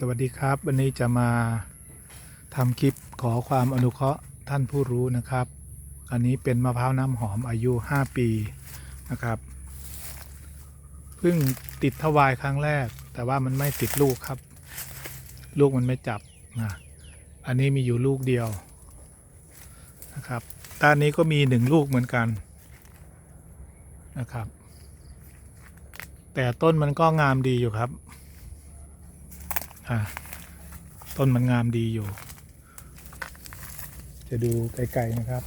สวัสดีครับ วันนี้จะมาทำคลิปขอความอนุเคราะห์ท่านผู้รู้นะครับ อันนี้เป็นมะพร้าวน้ำหอมอายุ 5 ปีนะครับเพิ่งติดทวายครั้งแรก แต่ว่ามันไม่ติดลูกครับ ลูกมันไม่จับนะอันนี้มีอยู่ลูกเดียวนะครับด้านนี้ก็มีหนึ่งลูกเหมือนกันนะครับ แต่ต้นมันก็งามดีอยู่ครับ อะต้นมันงามดีอยู่ จะดูไกลๆนะครับ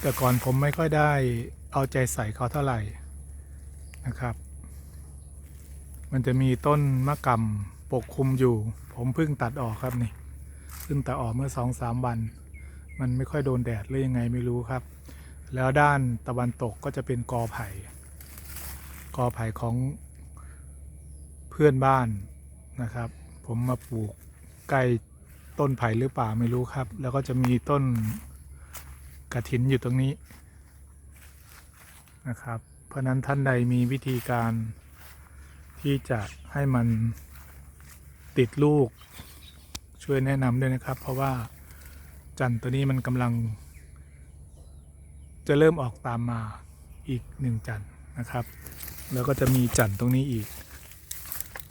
แต่ก่อนผมไม่ค่อยได้เอาใจใส่เขาเท่าไหร่นะครับ มันจะมีต้นมะกำปกคลุมอยู่ ผมเพิ่งตัดออกครับนี่เพิ่งตัดออกเมื่อสองสามวัน มันไม่ค่อยโดนแดดหรือยังไงไม่รู้ครับ แล้วด้านตะวันตกก็จะเป็นกอไผ่ กอไผ่ของเพื่อนบ้านนะครับ ผมมาปลูกใกล้ต้นไผ่หรือเปล่าไม่รู้ครับ แล้วก็จะมีต้นกระถินอยู่ตรงนี้นะครับ เพราะนั้นท่านใดมีวิธีการที่จะให้มันติดลูกช่วยแนะนำด้วยนะครับ เพราะว่าจันตัวนี้มันกำลัง จะเริ่มออกตามมาอีกหนึ่งจันทร์นะครับ แล้วก็จะมีจันทร์ตรงนี้อีก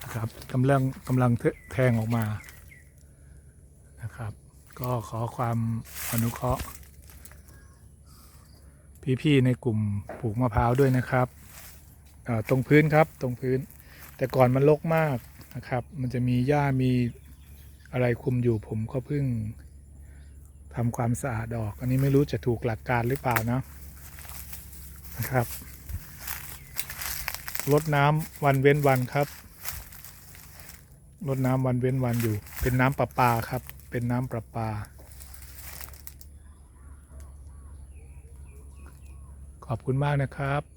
นะครับกำลังกำลังแทงออกมานะครับ ก็ขอความอนุเคราะห์ พี่ๆในกลุ่มปลูกมะพร้าวด้วยนะครับตรงพื้นครับตรงพื้น แต่ก่อนมันรกมากนะครับ มันจะมีหญ้ามีอะไรคุมอยู่ผมก็เพิ่ง ทำความสะอาดออก อันนี้ไม่รู้จะถูกหลักการหรือเปล่านะนะครับลดน้ำวันเว้นวันครับลดน้ำวันเว้นวันอยู่ เป็นน้ำประปาครับ เป็นน้ำประปา ขอบคุณมากนะครับ